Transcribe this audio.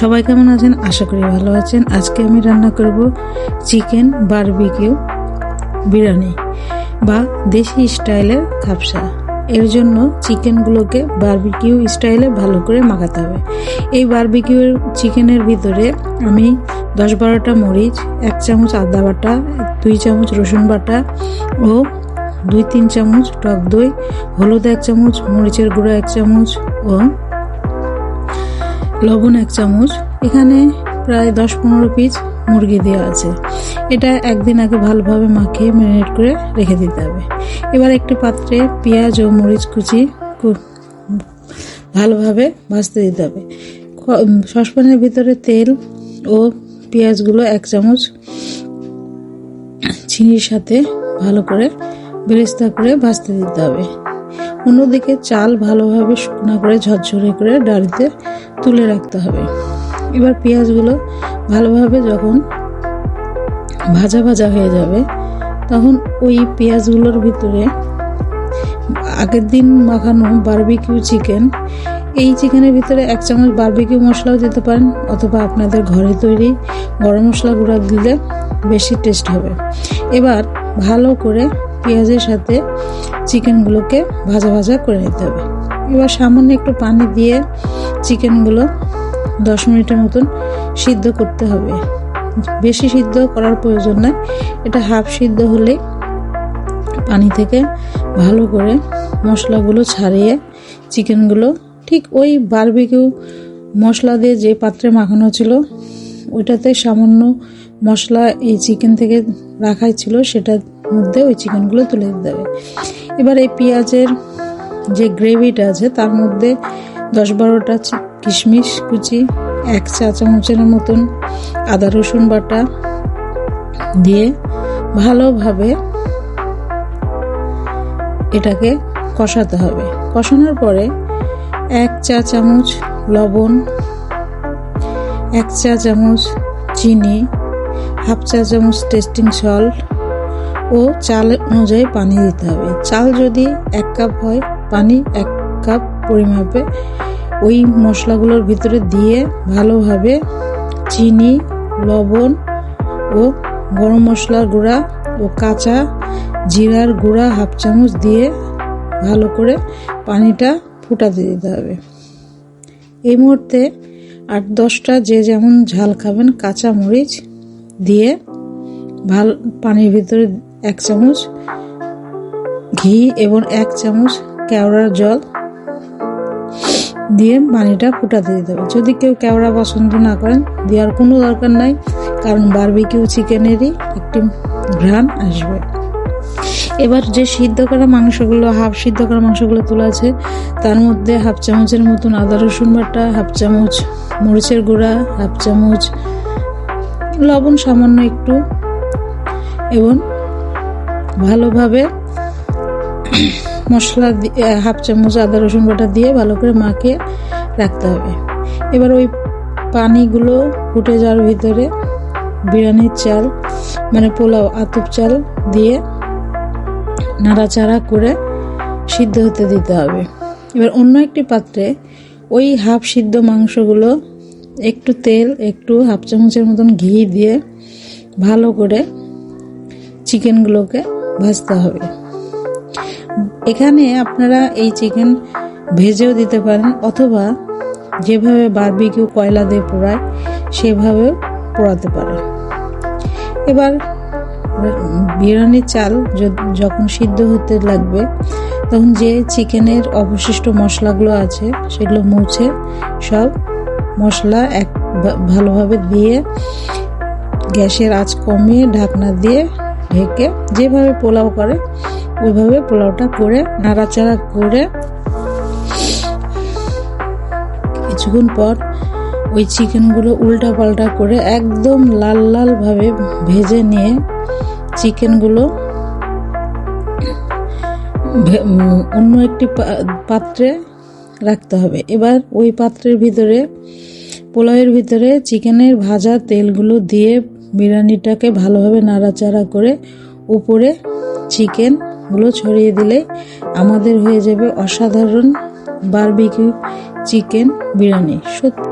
সবাই কেমন আছেন? আশা করি ভালো আছেন। আজকে আমি রান্না করব চিকেন বারবিকিউ বিরিয়ানি বা দেশি স্টাইলের খাপসা। এর জন্য চিকেনগুলোকে বারবিকিউ স্টাইলে ভালো করে মাখাতে হবে। এই বারবিকিউ চিকেনের ভিতরে আমি দশ বারোটা মরিচ, এক চামচ আদা বাটা, দুই চামচ রসুন বাটা ও দুই তিন চামচ টক দই, হলুদ এক চামচ, মরিচের গুঁড়ো এক চামচ ও লবণ এক চামচ। এখানে প্রায় দশ পনেরো পিস মুরগি দেওয়া আছে। এটা একদিন আগে ভালোভাবে মাখিয়ে ম্যারিনেট করে রেখে দিতে হবে। এবার একটি পাত্রে পেঁয়াজ ও মরিচ কুচি ভালোভাবে ভাজতে দিতে হবে। সসপ্যানের ভিতরে তেল ও পেঁয়াজগুলো এক চামচ চিনির সাথে ভালো করে বেরেস্তা করে ভাজতে দিতে হবে। অন্যদিকে চাল ভালোভাবে শুকনো করে ঝরঝরে করে ডাড়িতে তুলে রাখতে হবে। এবার পেঁয়াজগুলো ভালোভাবে যখন ভাজা ভাজা হয়ে যাবে, তখন ওই পেঁয়াজগুলোর ভিতরে আগের দিন মাখানো বারবিকিউ চিকেন এই চিকেনের ভিতরে এক চামচ বারবিকিউ মশলাও দিতে পারেন অথবা আপনাদের ঘরে তৈরি গরম মশলা গুঁড়া দিলে বেশি টেস্ট হবে। এবার ভালো করে পেঁয়াজের সাথে চিকেনগুলোকে ভাজা ভাজা করে নিতে হবে। এবার সামান্য একটু পানি দিয়ে চিকেনগুলো দশ মিনিটের মতন সিদ্ধ করতে হবে। বেশি সিদ্ধ করার প্রয়োজন নয় এটা হাফ সিদ্ধ হলে পানি থেকে ভালো করে মশলাগুলো ছাড়িয়ে চিকেনগুলো ঠিক ওই বারবিকিউ মশলা দিয়ে যে পাত্রে মাখানো ছিল, ওইটাতে সামান্য মশলা এই চিকেন থেকে রাখাই ছিল সেটার মধ্যে ওই চিকেনগুলো তুলে দিতে হবে এবার এই পেঁয়াজের যে গ্রেভিটা আছে, তার মধ্যে দশ বারোটা কিশমিশ কুচি, এক চা চামচের মতন আদা রসুন বাটা দিয়ে ভালোভাবে এটাকে কষাতে হবে। কষানোর পরে এক চা চামচ লবণ, এক চা চামচ চিনি, হাফ চা চামচ টেস্টিং সল্ট ও চাল অনুযায়ী পানি দিতে হবে। চাল যদি এক কাপ হয়, পানি এক কাপ পরিমাপে ওই মশলাগুলোর ভিতরে দিয়ে ভালোভাবে চিনি, লবণ ও গরম মশলার গুঁড়া ও কাঁচা জিরার গুঁড়া হাফ চামচ দিয়ে ভালো করে পানিটা ফুটাতে দিতে হবে। এই মুহূর্তে আট দশটা যে যেমন ঝাল খাবেন কাঁচা মরিচ দিয়ে ভালো, পানির ভিতরে এক চামচ ঘি এবং এক চামচ কেওড়ার জল দিয়ে পানিটা ফুটাতে দিতে হবে। যদি কেউ কেওড়া পছন্দ না করেন, দেওয়ার কোনো দরকার নাই, কারণ বারবিকিউ চিকেনেরই একটি ঘ্রাণ আসবে। এবার যে সিদ্ধ করা মাংসগুলো হাফ সিদ্ধ করা মাংসগুলো তোলা আছে, তার মধ্যে হাফ চামচের মতন আদা, রসুন বাটা হাফ চামচ মরিচের গুঁড়া হাফ চামচ লবণ সামান্য একটু এবং ভালোভাবে মশলা হাফ চামচ আদা রসুন বাটা দিয়ে ভালো করে মাখিয়ে রাখতে হবে। এবার ওই পানিগুলো ফুটে যাওয়ার ভিতরে বিরিয়ানির চাল মানে পোলাও, আতপ চাল দিয়ে নাড়াচাড়া করে সিদ্ধ হতে দিতে হবে। এবার অন্য একটি পাত্রে ওই হাফ সিদ্ধ মাংসগুলো একটু তেল, একটু হাফ চামচের মতন ঘি দিয়ে ভালো করে চিকেনগুলোকে ভাজতে হবে। এখানে আপনারা এই চিকেন ভেজেও দিতে পারেন, অথবা যেভাবে বারবিকিউ কয়লা দিয়ে পোড়ায়, সেভাবেও পোড়াতে পারেন। এবার বিরিয়ানির চাল যখন সিদ্ধ হতে লাগবে, তখন যে চিকেনের অবশিষ্ট মশলাগুলো আছে, সেগুলো মুছে সব মশলা এক ভালোভাবে দিয়ে গ্যাসের আঁচ কমিয়ে ঢাকনা দিয়ে ঢেকে যেভাবে পোলাও করে, ওইভাবে পোলাওটা করে নাড়াচাড়া করে কিছুক্ষণ পর ওই চিকেনগুলো উল্টা পাল্টা করে একদম লাল লাল ভাবে ভেজে নিয়ে চিকেনগুলো অন্য একটি পাত্রে রাখতে হবে। এবার ওই পাত্রের ভিতরে, পোলাওয়ের ভিতরে চিকেনের ভাজা তেলগুলো দিয়ে বিরিয়ানিটাকে ভালোভাবে নাড়াচাড়া করে উপরে চিকেনগুলো ছড়িয়ে দিলে আমাদের হয়ে যাবে অসাধারণ বারবিকিউ চিকেন বিরিয়ানি। সত্যি